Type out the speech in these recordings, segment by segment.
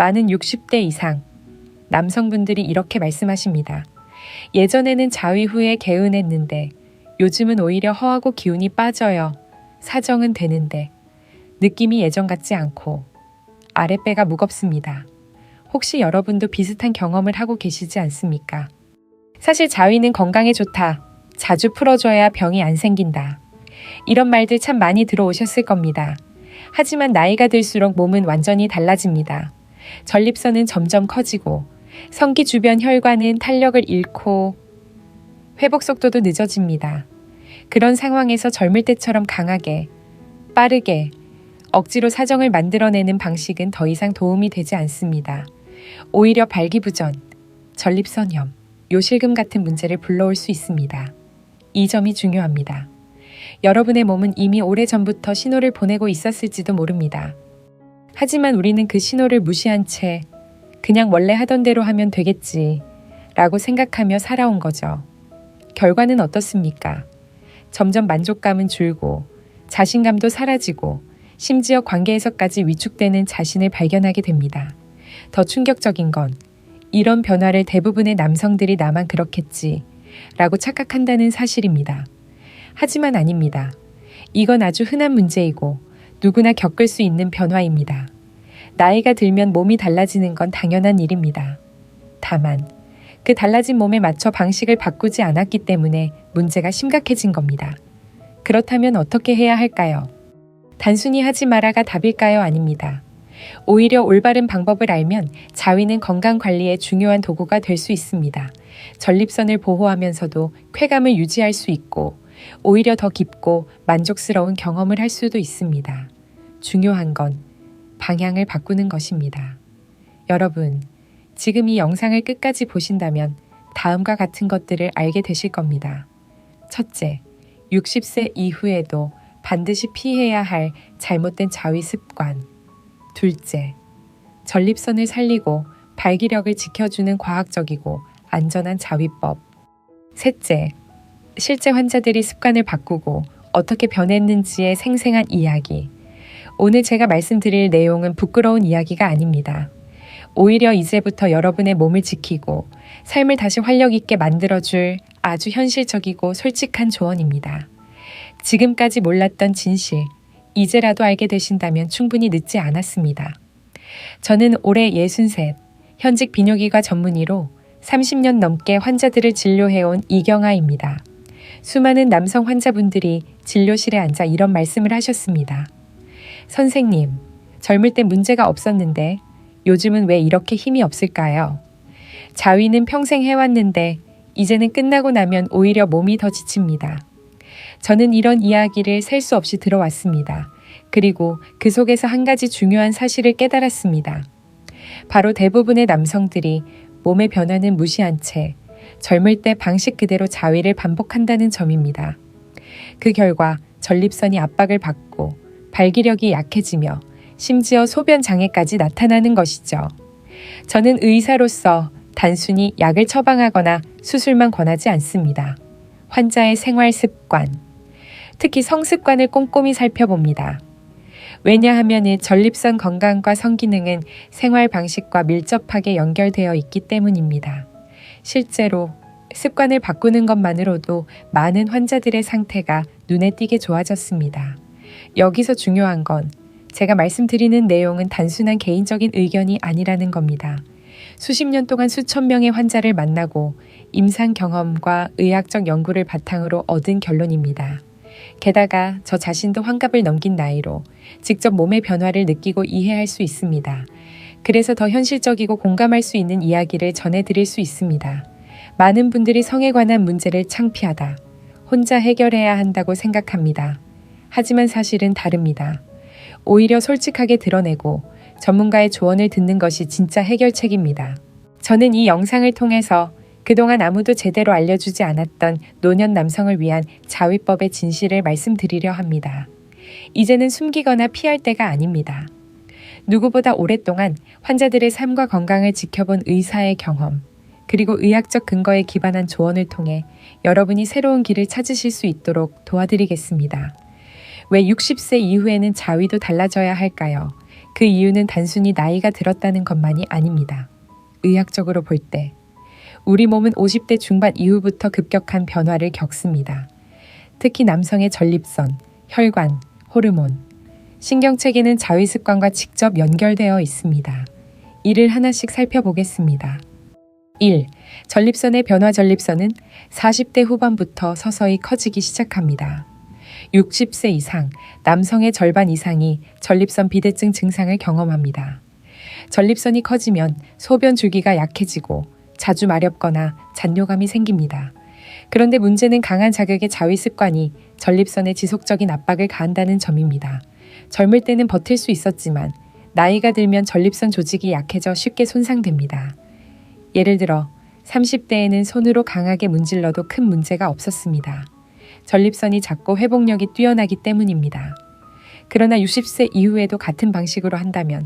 많은 60대 이상 남성분들이 이렇게 말씀하십니다. 예전에는 자위 후에 개운했는데 요즘은 오히려 허하고 기운이 빠져요. 사정은 되는데 느낌이 예전 같지 않고 아랫배가 무겁습니다. 혹시 여러분도 비슷한 경험을 하고 계시지 않습니까? 사실 자위는 건강에 좋다. 자주 풀어줘야 병이 안 생긴다. 이런 말들 참 많이 들어오셨을 겁니다. 하지만 나이가 들수록 몸은 완전히 달라집니다. 전립선은 점점 커지고 성기 주변 혈관은 탄력을 잃고 회복 속도도 늦어집니다. 그런 상황에서 젊을 때처럼 강하게, 빠르게, 억지로 사정을 만들어내는 방식은 더 이상 도움이 되지 않습니다. 오히려 발기부전, 전립선염, 요실금 같은 문제를 불러올 수 있습니다. 이 점이 중요합니다. 여러분의 몸은 이미 오래전부터 신호를 보내고 있었을지도 모릅니다. 하지만 우리는 그 신호를 무시한 채 그냥 원래 하던 대로 하면 되겠지 라고 생각하며 살아온 거죠. 결과는 어떻습니까? 점점 만족감은 줄고 자신감도 사라지고 심지어 관계에서까지 위축되는 자신을 발견하게 됩니다. 더 충격적인 건 이런 변화를 대부분의 남성들이 나만 그렇겠지 라고 착각한다는 사실입니다. 하지만 아닙니다. 이건 아주 흔한 문제이고 누구나 겪을 수 있는 변화입니다. 나이가 들면 몸이 달라지는 건 당연한 일입니다. 다만 그 달라진 몸에 맞춰 방식을 바꾸지 않았기 때문에 문제가 심각해진 겁니다. 그렇다면 어떻게 해야 할까요? 단순히 하지 마라가 답일까요? 아닙니다. 오히려 올바른 방법을 알면 자위는 건강 관리의 중요한 도구가 될 수 있습니다. 전립선을 보호하면서도 쾌감을 유지할 수 있고 오히려 더 깊고 만족스러운 경험을 할 수도 있습니다. 중요한 건 방향을 바꾸는 것입니다. 여러분, 지금 이 영상을 끝까지 보신다면 다음과 같은 것들을 알게 되실 겁니다. 첫째, 60세 이후에도 반드시 피해야 할 잘못된 자위 습관. 둘째, 전립선을 살리고 발기력을 지켜주는 과학적이고 안전한 자위법. 셋째, 실제 환자들이 습관을 바꾸고 어떻게 변했는지의 생생한 이야기. 오늘 제가 말씀드릴 내용은 부끄러운 이야기가 아닙니다. 오히려 이제부터 여러분의 몸을 지키고 삶을 다시 활력 있게 만들어줄 아주 현실적이고 솔직한 조언입니다. 지금까지 몰랐던 진실, 이제라도 알게 되신다면 충분히 늦지 않았습니다. 저는 올해 63, 현직 비뇨기과 전문의로 30년 넘게 환자들을 진료해온 이경아입니다. 수많은 남성 환자분들이 진료실에 앉아 이런 말씀을 하셨습니다. 선생님, 젊을 때 문제가 없었는데 요즘은 왜 이렇게 힘이 없을까요? 자위는 평생 해왔는데 이제는 끝나고 나면 오히려 몸이 더 지칩니다. 저는 이런 이야기를 셀 수 없이 들어왔습니다. 그리고 그 속에서 한 가지 중요한 사실을 깨달았습니다. 바로 대부분의 남성들이 몸의 변화는 무시한 채 젊을 때 방식 그대로 자위를 반복한다는 점입니다. 그 결과 전립선이 압박을 받고 발기력이 약해지며 심지어 소변 장애까지 나타나는 것이죠. 저는 의사로서 단순히 약을 처방하거나 수술만 권하지 않습니다. 환자의 생활 습관, 특히 성습관을 꼼꼼히 살펴봅니다. 왜냐하면 전립선 건강과 성기능은 생활 방식과 밀접하게 연결되어 있기 때문입니다. 실제로 습관을 바꾸는 것만으로도 많은 환자들의 상태가 눈에 띄게 좋아졌습니다. 여기서 중요한 건 제가 말씀드리는 내용은 단순한 개인적인 의견이 아니라는 겁니다. 수십 년 동안 수천 명의 환자를 만나고 임상 경험과 의학적 연구를 바탕으로 얻은 결론입니다. 게다가 저 자신도 환갑을 넘긴 나이로 직접 몸의 변화를 느끼고 이해할 수 있습니다. 그래서 더 현실적이고 공감할 수 있는 이야기를 전해드릴 수 있습니다. 많은 분들이 성에 관한 문제를 창피하다, 혼자 해결해야 한다고 생각합니다. 하지만 사실은 다릅니다. 오히려 솔직하게 드러내고 전문가의 조언을 듣는 것이 진짜 해결책입니다. 저는 이 영상을 통해서 그동안 아무도 제대로 알려주지 않았던 노년 남성을 위한 자위법의 진실을 말씀드리려 합니다. 이제는 숨기거나 피할 때가 아닙니다. 누구보다 오랫동안 환자들의 삶과 건강을 지켜본 의사의 경험, 그리고 의학적 근거에 기반한 조언을 통해 여러분이 새로운 길을 찾으실 수 있도록 도와드리겠습니다. 왜 60세 이후에는 자위도 달라져야 할까요? 그 이유는 단순히 나이가 들었다는 것만이 아닙니다. 의학적으로 볼 때 우리 몸은 50대 중반 이후부터 급격한 변화를 겪습니다. 특히 남성의 전립선, 혈관, 호르몬, 신경체계는 자위 습관과 직접 연결되어 있습니다. 이를 하나씩 살펴보겠습니다. 1. 전립선의 변화 전립선은 40대 후반부터 서서히 커지기 시작합니다. 60세 이상, 남성의 절반 이상이 전립선 비대증 증상을 경험합니다. 전립선이 커지면 소변 줄기가 약해지고 자주 마렵거나 잔뇨감이 생깁니다. 그런데 문제는 강한 자극의 자위 습관이 전립선에 지속적인 압박을 가한다는 점입니다. 젊을 때는 버틸 수 있었지만 나이가 들면 전립선 조직이 약해져 쉽게 손상됩니다. 예를 들어 30대에는 손으로 강하게 문질러도 큰 문제가 없었습니다. 전립선이 작고 회복력이 뛰어나기 때문입니다. 그러나 60세 이후에도 같은 방식으로 한다면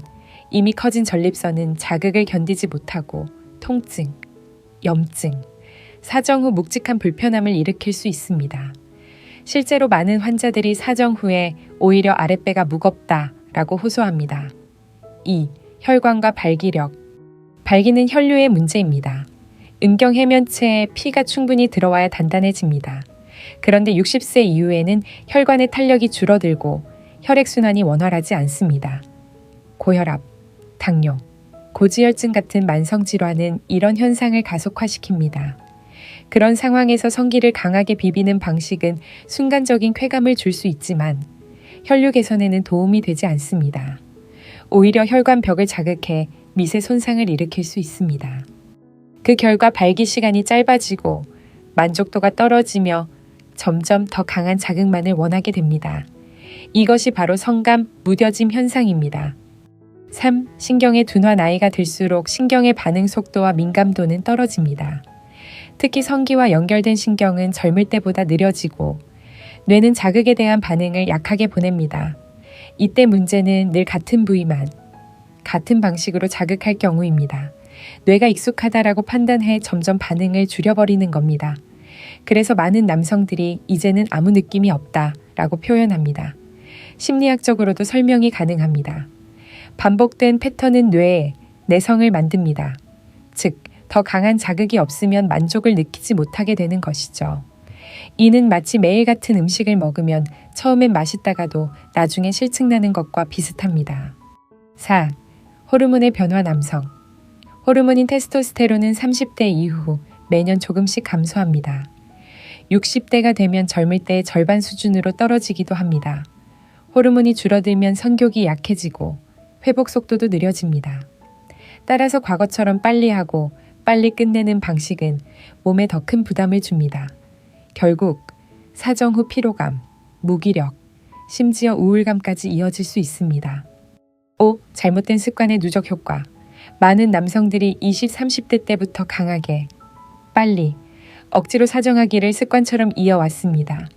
이미 커진 전립선은 자극을 견디지 못하고 통증, 염증, 사정 후 묵직한 불편함을 일으킬 수 있습니다. 실제로 많은 환자들이 사정 후에 오히려 아랫배가 무겁다 라고 호소합니다. 2. 혈관과 발기력. 발기는 혈류의 문제입니다. 은경 해면체에 피가 충분히 들어와야 단단해집니다. 그런데 60세 이후에는 혈관의 탄력이 줄어들고 혈액순환이 원활하지 않습니다. 고혈압, 당뇨, 고지혈증 같은 만성질환은 이런 현상을 가속화시킵니다. 그런 상황에서 성기를 강하게 비비는 방식은 순간적인 쾌감을 줄 수 있지만 혈류 개선에는 도움이 되지 않습니다. 오히려 혈관 벽을 자극해 미세 손상을 일으킬 수 있습니다. 그 결과 발기 시간이 짧아지고 만족도가 떨어지며 점점 더 강한 자극만을 원하게 됩니다. 이것이 바로 성감 무뎌짐 현상입니다. 3. 신경의 둔화 나이가 들수록 신경의 반응 속도와 민감도는 떨어집니다. 특히 성기와 연결된 신경은 젊을 때보다 느려지고 뇌는 자극에 대한 반응을 약하게 보냅니다. 이때 문제는 늘 같은 부위만 같은 방식으로 자극할 경우입니다. 뇌가 익숙하다라고 판단해 점점 반응을 줄여버리는 겁니다. 그래서 많은 남성들이 이제는 아무 느낌이 없다 라고 표현합니다. 심리학적으로도 설명이 가능합니다. 반복된 패턴은 뇌에 내성을 만듭니다. 즉, 더 강한 자극이 없으면 만족을 느끼지 못하게 되는 것이죠. 이는 마치 매일 같은 음식을 먹으면 처음엔 맛있다가도 나중에 실증나는 것과 비슷합니다. 4. 호르몬의 변화 남성. 호르몬인 테스토스테론은 30대 이후 매년 조금씩 감소합니다. 60대가 되면 젊을 때의 절반 수준으로 떨어지기도 합니다. 호르몬이 줄어들면 성욕이 약해지고 회복 속도도 느려집니다. 따라서 과거처럼 빨리 하고 빨리 끝내는 방식은 몸에 더 큰 부담을 줍니다. 결국 사정 후 피로감, 무기력, 심지어 우울감까지 이어질 수 있습니다. 5. 잘못된 습관의 누적 효과. 많은 남성들이 20, 30대 때부터 강하게, 빨리, 억지로 사정하기를 습관처럼 이어왔습니다.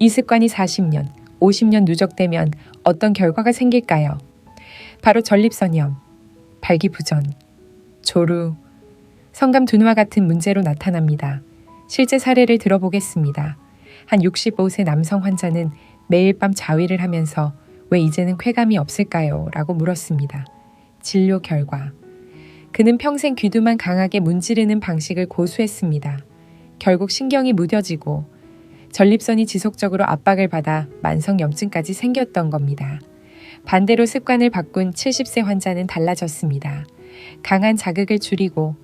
이 습관이 40년, 50년 누적되면 어떤 결과가 생길까요? 바로 전립선염, 발기부전, 조루, 성감 둔화 같은 문제로 나타납니다. 실제 사례를 들어보겠습니다. 한 65세 남성 환자는 매일 밤 자위를 하면서 왜 이제는 쾌감이 없을까요? 라고 물었습니다. 진료 결과. 그는 평생 귀두만 강하게 문지르는 방식을 고수했습니다. 결국 신경이 무뎌지고 전립선이 지속적으로 압박을 받아 만성염증까지 생겼던 겁니다. 반대로 습관을 바꾼 70세 환자는 달라졌습니다. 강한 자극을 줄이고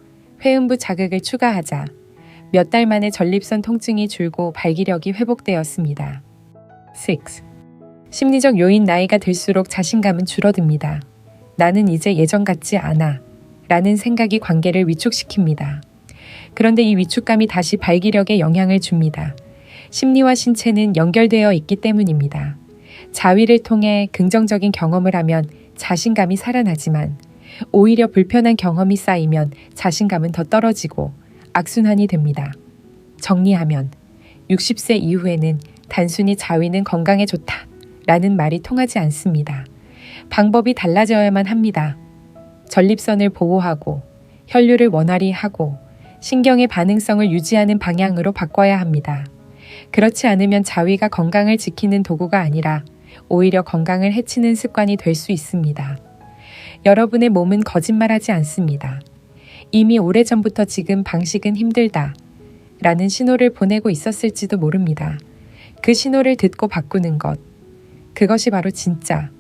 회음부 자극을 추가하자 몇 달 만에 전립선 통증이 줄고 발기력이 회복되었습니다. 6. 심리적 요인 나이가 들수록 자신감은 줄어듭니다. 나는 이제 예전 같지 않아. 라는 생각이 관계를 위축시킵니다. 그런데 이 위축감이 다시 발기력에 영향을 줍니다. 심리와 신체는 연결되어 있기 때문입니다. 자위를 통해 긍정적인 경험을 하면 자신감이 살아나지만 오히려 불편한 경험이 쌓이면 자신감은 더 떨어지고 악순환이 됩니다. 정리하면 60세 이후에는 단순히 자위는 건강에 좋다 라는 말이 통하지 않습니다. 방법이 달라져야만 합니다. 전립선을 보호하고 혈류를 원활히 하고 신경의 반응성을 유지하는 방향으로 바꿔야 합니다. 그렇지 않으면 자위가 건강을 지키는 도구가 아니라 오히려 건강을 해치는 습관이 될 수 있습니다. 여러분의 몸은 거짓말하지 않습니다. 이미 오래전부터 지금 방식은 힘들다. 라는 신호를 보내고 있었을지도 모릅니다. 그 신호를 듣고 바꾸는 것. 그것이 바로 진짜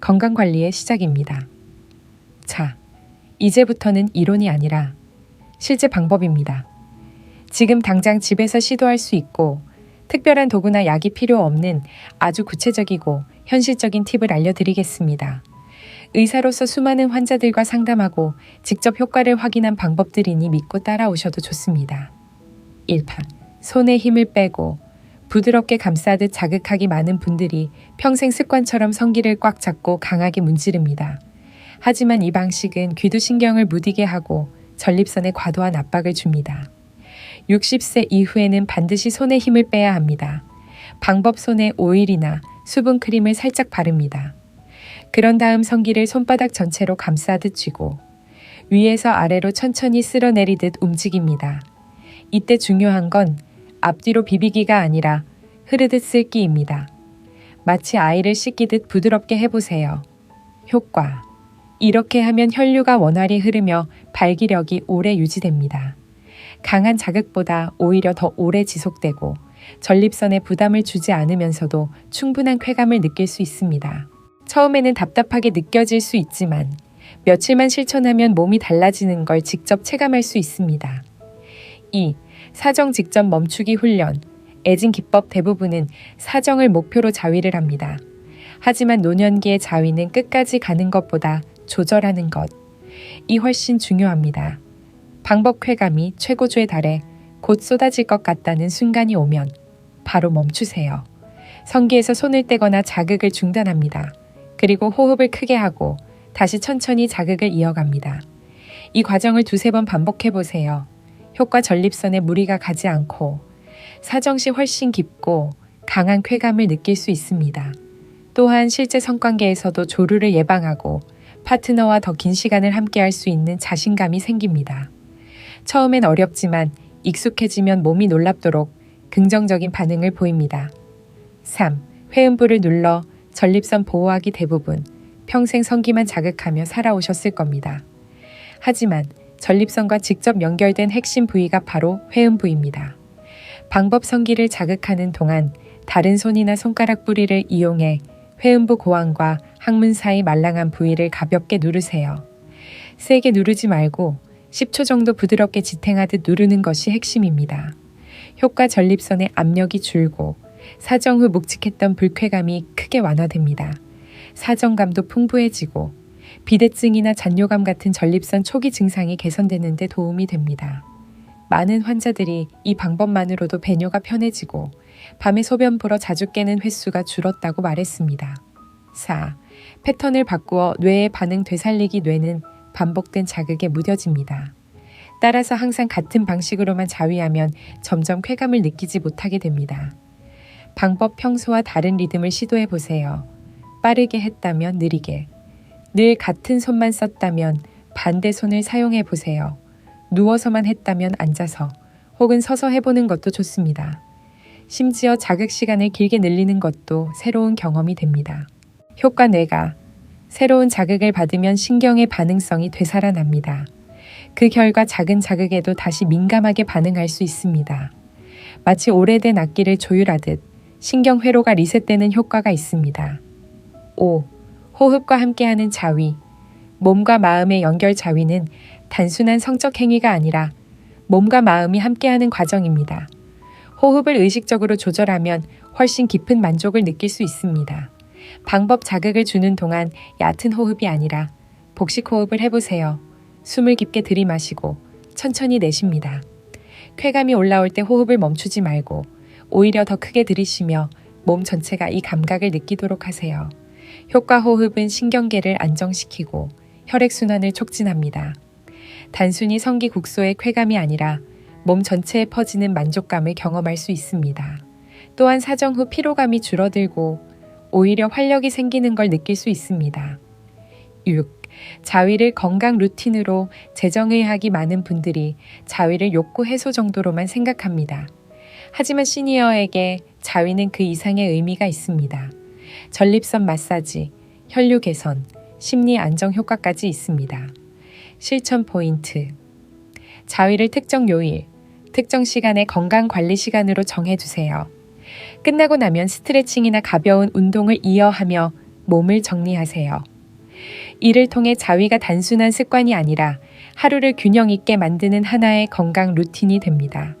건강 관리의 시작입니다. 자, 이제부터는 이론이 아니라 실제 방법입니다. 지금 당장 집에서 시도할 수 있고 특별한 도구나 약이 필요 없는 아주 구체적이고 현실적인 팁을 알려드리겠습니다. 의사로서 수많은 환자들과 상담하고 직접 효과를 확인한 방법들이니 믿고 따라오셔도 좋습니다. 1파. 손에 힘을 빼고 부드럽게 감싸듯 자극하기 많은 분들이 평생 습관처럼 성기를 꽉 잡고 강하게 문지릅니다. 하지만 이 방식은 귀두신경을 무디게 하고 전립선에 과도한 압박을 줍니다. 60세 이후에는 반드시 손에 힘을 빼야 합니다. 방법 손에 오일이나 수분 크림을 살짝 바릅니다. 그런 다음 성기를 손바닥 전체로 감싸듯 쥐고 위에서 아래로 천천히 쓸어내리듯 움직입니다. 이때 중요한 건 앞뒤로 비비기가 아니라 흐르듯 쓸기입니다. 마치 아이를 씻기듯 부드럽게 해보세요. 효과. 이렇게 하면 혈류가 원활히 흐르며 발기력이 오래 유지됩니다. 강한 자극보다 오히려 더 오래 지속되고 전립선에 부담을 주지 않으면서도 충분한 쾌감을 느낄 수 있습니다. 처음에는 답답하게 느껴질 수 있지만 며칠만 실천하면 몸이 달라지는 걸 직접 체감할 수 있습니다. 2. 사정 직접 멈추기 훈련. 애진 기법 대부분은 사정을 목표로 자위를 합니다. 하지만 노년기의 자위는 끝까지 가는 것보다 조절하는 것. 이 훨씬 중요합니다. 방법 쾌감이 최고조에 달해 곧 쏟아질 것 같다는 순간이 오면 바로 멈추세요. 성기에서 손을 떼거나 자극을 중단합니다. 그리고 호흡을 크게 하고 다시 천천히 자극을 이어갑니다. 이 과정을 두세 번 반복해 보세요. 효과 전립선에 무리가 가지 않고 사정시 훨씬 깊고 강한 쾌감을 느낄 수 있습니다. 또한 실제 성관계에서도 조루를 예방하고 파트너와 더 긴 시간을 함께 할 수 있는 자신감이 생깁니다. 처음엔 어렵지만 익숙해지면 몸이 놀랍도록 긍정적인 반응을 보입니다. 3. 회음부를 눌러 전립선 보호하기 대부분 평생 성기만 자극하며 살아오셨을 겁니다. 하지만 전립선과 직접 연결된 핵심 부위가 바로 회음부입니다. 방법 성기를 자극하는 동안 다른 손이나 손가락 뿌리를 이용해 회음부 고환과 항문 사이 말랑한 부위를 가볍게 누르세요. 세게 누르지 말고 10초 정도 부드럽게 지탱하듯 누르는 것이 핵심입니다. 효과 전립선의 압력이 줄고 사정 후 묵직했던 불쾌감이 크게 완화됩니다. 사정감도 풍부해지고 비대증이나 잔뇨감 같은 전립선 초기 증상이 개선되는 데 도움이 됩니다. 많은 환자들이 이 방법만으로도 배뇨가 편해지고 밤에 소변 보러 자주 깨는 횟수가 줄었다고 말했습니다. 4. 패턴을 바꾸어 뇌의 반응 되살리기 뇌는 반복된 자극에 무뎌집니다. 따라서 항상 같은 방식으로만 자위하면 점점 쾌감을 느끼지 못하게 됩니다. 방법 평소와 다른 리듬을 시도해 보세요. 빠르게 했다면 느리게. 늘 같은 손만 썼다면 반대 손을 사용해 보세요. 누워서만 했다면 앉아서 혹은 서서 해보는 것도 좋습니다. 심지어 자극 시간을 길게 늘리는 것도 새로운 경험이 됩니다. 효과 뇌가 새로운 자극을 받으면 신경의 반응성이 되살아납니다. 그 결과 작은 자극에도 다시 민감하게 반응할 수 있습니다. 마치 오래된 악기를 조율하듯 신경 회로가 리셋되는 효과가 있습니다. 5. 호흡과 함께하는 자위. 몸과 마음의 연결 자위는 단순한 성적 행위가 아니라 몸과 마음이 함께하는 과정입니다. 호흡을 의식적으로 조절하면 훨씬 깊은 만족을 느낄 수 있습니다. 방법 자극을 주는 동안 얕은 호흡이 아니라 복식 호흡을 해보세요. 숨을 깊게 들이마시고 천천히 내쉽니다. 쾌감이 올라올 때 호흡을 멈추지 말고 오히려 더 크게 들이쉬며 몸 전체가 이 감각을 느끼도록 하세요. 효과 호흡은 신경계를 안정시키고 혈액순환을 촉진합니다. 단순히 성기 국소의 쾌감이 아니라 몸 전체에 퍼지는 만족감을 경험할 수 있습니다. 또한 사정 후 피로감이 줄어들고 오히려 활력이 생기는 걸 느낄 수 있습니다. 6. 자위를 건강 루틴으로 재정의학이 많은 분들이 자위를 욕구 해소 정도로만 생각합니다. 하지만 시니어에게 자위는 그 이상의 의미가 있습니다. 전립선 마사지, 혈류 개선, 심리 안정 효과까지 있습니다. 실천 포인트. 자위를 특정 요일, 특정 시간에 건강 관리 시간으로 정해두세요. 끝나고 나면 스트레칭이나 가벼운 운동을 이어하며 몸을 정리하세요. 이를 통해 자위가 단순한 습관이 아니라 하루를 균형 있게 만드는 하나의 건강 루틴이 됩니다.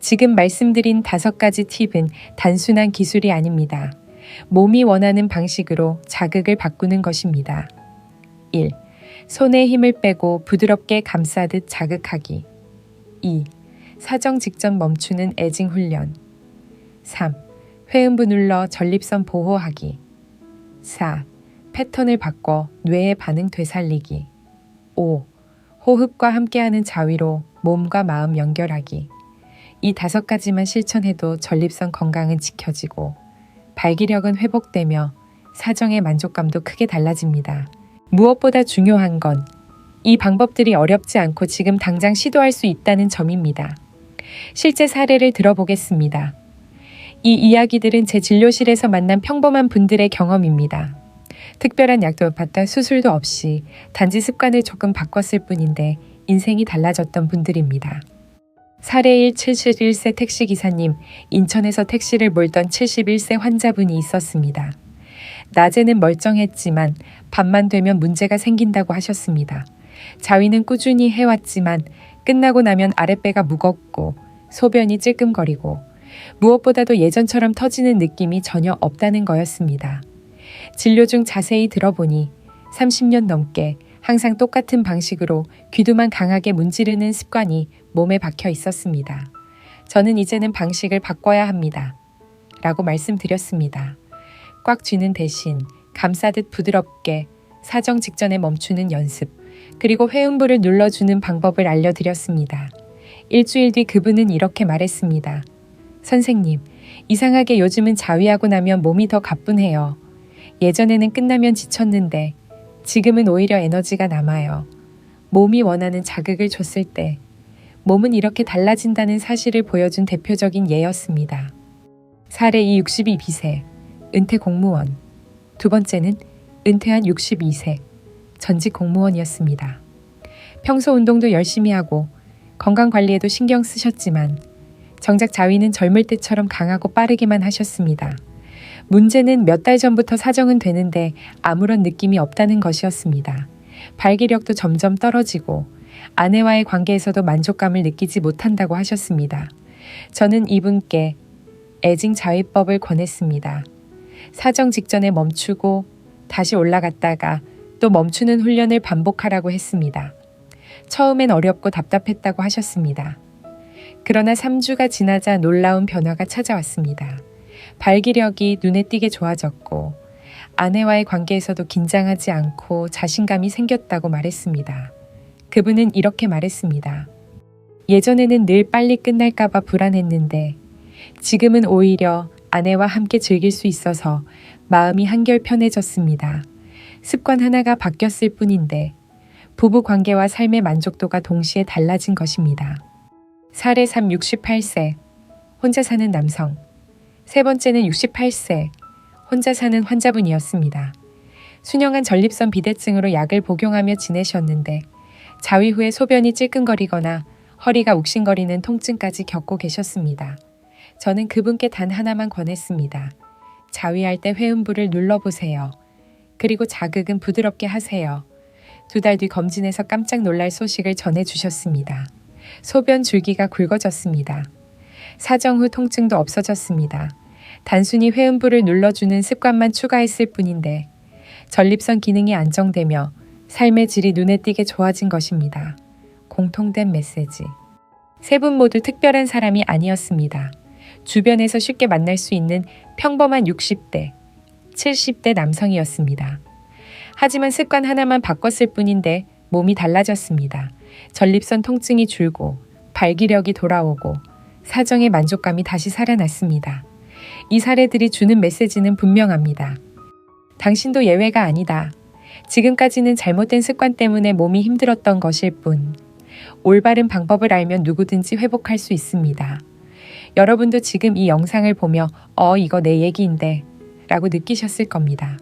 지금 말씀드린 다섯 가지 팁은 단순한 기술이 아닙니다. 몸이 원하는 방식으로 자극을 바꾸는 것입니다. 1. 손에 힘을 빼고 부드럽게 감싸듯 자극하기. 2. 사정 직전 멈추는 애징 훈련. 3. 회음부 눌러 전립선 보호하기. 4. 패턴을 바꿔 뇌의 반응 되살리기. 5. 호흡과 함께하는 자위로 몸과 마음 연결하기. 이 다섯 가지만 실천해도 전립선 건강은 지켜지고 발기력은 회복되며 사정의 만족감도 크게 달라집니다. 무엇보다 중요한 건 이 방법들이 어렵지 않고 지금 당장 시도할 수 있다는 점입니다. 실제 사례를 들어보겠습니다. 이 이야기들은 제 진료실에서 만난 평범한 분들의 경험입니다. 특별한 약도 받다 수술도 없이 단지 습관을 조금 바꿨을 뿐인데 인생이 달라졌던 분들입니다. 사례 1 71세 택시기사님, 인천에서 택시를 몰던 71세 환자분이 있었습니다. 낮에는 멀쩡했지만 밤만 되면 문제가 생긴다고 하셨습니다. 자위는 꾸준히 해왔지만 끝나고 나면 아랫배가 무겁고 소변이 찔끔거리고 무엇보다도 예전처럼 터지는 느낌이 전혀 없다는 거였습니다. 진료 중 자세히 들어보니 30년 넘게 항상 똑같은 방식으로 귀두만 강하게 문지르는 습관이 몸에 박혀 있었습니다. 저는 이제는 방식을 바꿔야 합니다. 라고 말씀드렸습니다. 꽉 쥐는 대신 감싸듯 부드럽게 사정 직전에 멈추는 연습, 그리고 회음부를 눌러주는 방법을 알려드렸습니다. 일주일 뒤 그분은 이렇게 말했습니다. 선생님, 이상하게 요즘은 자위하고 나면 몸이 더 가뿐해요. 예전에는 끝나면 지쳤는데 지금은 오히려 에너지가 남아요. 몸이 원하는 자극을 줬을 때 몸은 이렇게 달라진다는 사실을 보여준 대표적인 예였습니다. 사례 2 62비세, 은퇴 공무원. 두 번째는 은퇴한 62세, 전직 공무원이었습니다. 평소 운동도 열심히 하고 건강 관리에도 신경 쓰셨지만 정작 자위는 젊을 때처럼 강하고 빠르기만 하셨습니다. 문제는 몇 달 전부터 사정은 되는데 아무런 느낌이 없다는 것이었습니다. 발기력도 점점 떨어지고 아내와의 관계에서도 만족감을 느끼지 못한다고 하셨습니다. 저는 이분께 애징 자위법을 권했습니다. 사정 직전에 멈추고 다시 올라갔다가 또 멈추는 훈련을 반복하라고 했습니다. 처음엔 어렵고 답답했다고 하셨습니다. 그러나 3주가 지나자 놀라운 변화가 찾아왔습니다. 발기력이 눈에 띄게 좋아졌고 아내와의 관계에서도 긴장하지 않고 자신감이 생겼다고 말했습니다. 그분은 이렇게 말했습니다. 예전에는 늘 빨리 끝날까봐 불안했는데 지금은 오히려 아내와 함께 즐길 수 있어서 마음이 한결 편해졌습니다. 습관 하나가 바뀌었을 뿐인데 부부 관계와 삶의 만족도가 동시에 달라진 것입니다. 사례 3 68세 혼자 사는 남성 세 번째는 68세 혼자 사는 환자분이었습니다. 수년간 전립선 비대증으로 약을 복용하며 지내셨는데 자위 후에 소변이 찔끔거리거나 허리가 욱신거리는 통증까지 겪고 계셨습니다. 저는 그분께 단 하나만 권했습니다. 자위할 때 회음부를 눌러보세요. 그리고 자극은 부드럽게 하세요. 두 달 뒤 검진에서 깜짝 놀랄 소식을 전해주셨습니다. 소변 줄기가 굵어졌습니다. 사정 후 통증도 없어졌습니다. 단순히 회음부를 눌러주는 습관만 추가했을 뿐인데 전립선 기능이 안정되며 삶의 질이 눈에 띄게 좋아진 것입니다. 공통된 메시지. 세 분 모두 특별한 사람이 아니었습니다. 주변에서 쉽게 만날 수 있는 평범한 60대, 70대 남성이었습니다. 하지만 습관 하나만 바꿨을 뿐인데 몸이 달라졌습니다. 전립선 통증이 줄고 발기력이 돌아오고 사정의 만족감이 다시 살아났습니다. 이 사례들이 주는 메시지는 분명합니다. 당신도 예외가 아니다. 지금까지는 잘못된 습관 때문에 몸이 힘들었던 것일 뿐. 올바른 방법을 알면 누구든지 회복할 수 있습니다. 여러분도 지금 이 영상을 보며 어, 이거 내 얘기인데 라고 느끼셨을 겁니다.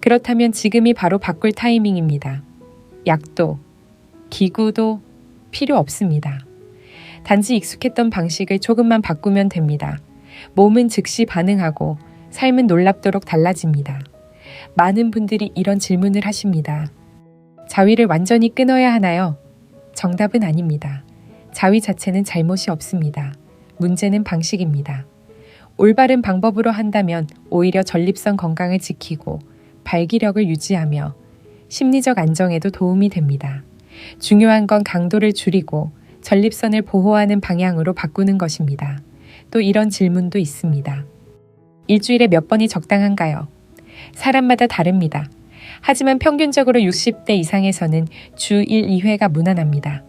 그렇다면 지금이 바로 바꿀 타이밍입니다. 약도, 기구도 필요 없습니다. 단지 익숙했던 방식을 조금만 바꾸면 됩니다. 몸은 즉시 반응하고 삶은 놀랍도록 달라집니다. 많은 분들이 이런 질문을 하십니다. 자위를 완전히 끊어야 하나요? 정답은 아닙니다. 자위 자체는 잘못이 없습니다. 문제는 방식입니다. 올바른 방법으로 한다면 오히려 전립선 건강을 지키고 발기력을 유지하며 심리적 안정에도 도움이 됩니다. 중요한 건 강도를 줄이고 전립선을 보호하는 방향으로 바꾸는 것입니다. 또 이런 질문도 있습니다. 일주일에 몇 번이 적당한가요? 사람마다 다릅니다. 하지만 평균적으로 60대 이상에서는 주 1, 2회가 무난합니다.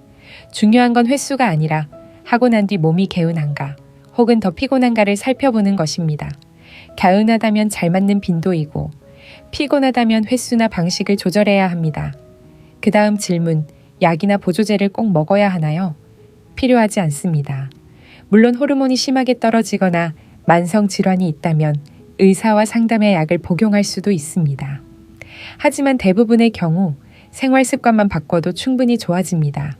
중요한 건 횟수가 아니라 하고 난 뒤 몸이 개운한가 혹은 더 피곤한가를 살펴보는 것입니다. 개운하다면 잘 맞는 빈도이고 피곤하다면 횟수나 방식을 조절해야 합니다. 그 다음 질문, 약이나 보조제를 꼭 먹어야 하나요? 필요하지 않습니다. 물론 호르몬이 심하게 떨어지거나 만성 질환이 있다면 의사와 상담의 약을 복용할 수도 있습니다. 하지만 대부분의 경우 생활 습관만 바꿔도 충분히 좋아집니다.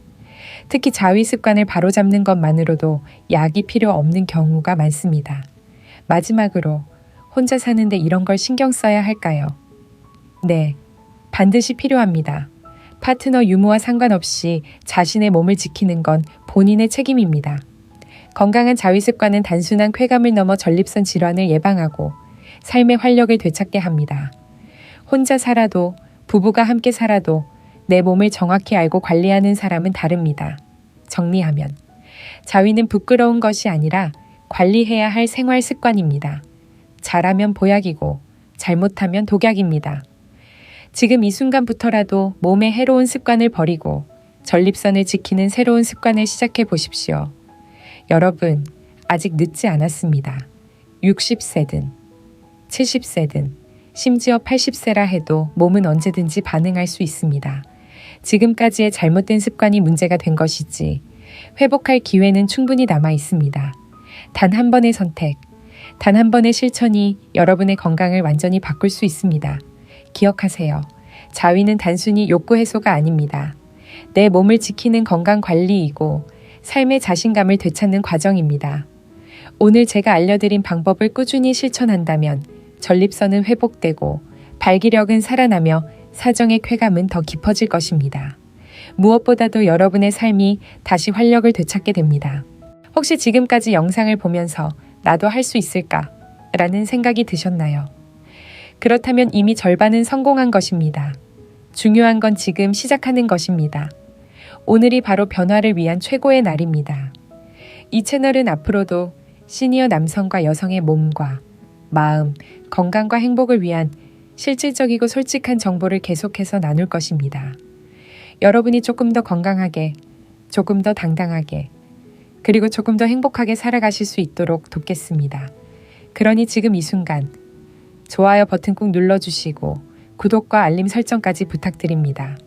특히 자위 습관을 바로잡는 것만으로도 약이 필요 없는 경우가 많습니다. 마지막으로 혼자 사는데 이런 걸 신경 써야 할까요? 네, 반드시 필요합니다. 파트너 유무와 상관없이 자신의 몸을 지키는 건 본인의 책임입니다. 건강한 자위 습관은 단순한 쾌감을 넘어 전립선 질환을 예방하고 삶의 활력을 되찾게 합니다. 혼자 살아도 부부가 함께 살아도 내 몸을 정확히 알고 관리하는 사람은 다릅니다. 정리하면 자위는 부끄러운 것이 아니라 관리해야 할 생활 습관입니다. 잘하면 보약이고 잘못하면 독약입니다. 지금 이 순간부터라도 몸에 해로운 습관을 버리고 전립선을 지키는 새로운 습관을 시작해 보십시오. 여러분, 아직 늦지 않았습니다. 60세든 70세든 심지어 80세라 해도 몸은 언제든지 반응할 수 있습니다. 지금까지의 잘못된 습관이 문제가 된 것이지 회복할 기회는 충분히 남아 있습니다. 단 한 번의 선택, 단 한 번의 실천이 여러분의 건강을 완전히 바꿀 수 있습니다. 기억하세요. 자위는 단순히 욕구 해소가 아닙니다. 내 몸을 지키는 건강 관리이고 삶의 자신감을 되찾는 과정입니다. 오늘 제가 알려드린 방법을 꾸준히 실천한다면 전립선은 회복되고 발기력은 살아나며 사정의 쾌감은 더 깊어질 것입니다. 무엇보다도 여러분의 삶이 다시 활력을 되찾게 됩니다. 혹시 지금까지 영상을 보면서 나도 할 수 있을까? 라는 생각이 드셨나요? 그렇다면 이미 절반은 성공한 것입니다. 중요한 건 지금 시작하는 것입니다. 오늘이 바로 변화를 위한 최고의 날입니다. 이 채널은 앞으로도 시니어 남성과 여성의 몸과 마음, 건강과 행복을 위한 실질적이고 솔직한 정보를 계속해서 나눌 것입니다. 여러분이 조금 더 건강하게, 조금 더 당당하게, 그리고 조금 더 행복하게 살아가실 수 있도록 돕겠습니다. 그러니 지금 이 순간 좋아요 버튼 꾹 눌러주시고 구독과 알림 설정까지 부탁드립니다.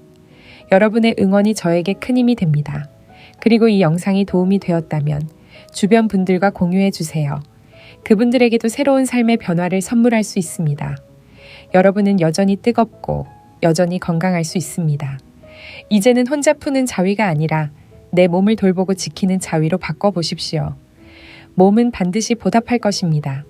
여러분의 응원이 저에게 큰 힘이 됩니다. 그리고 이 영상이 도움이 되었다면 주변 분들과 공유해 주세요. 그분들에게도 새로운 삶의 변화를 선물할 수 있습니다. 여러분은 여전히 뜨겁고 여전히 건강할 수 있습니다. 이제는 혼자 푸는 자위가 아니라 내 몸을 돌보고 지키는 자위로 바꿔보십시오. 몸은 반드시 보답할 것입니다.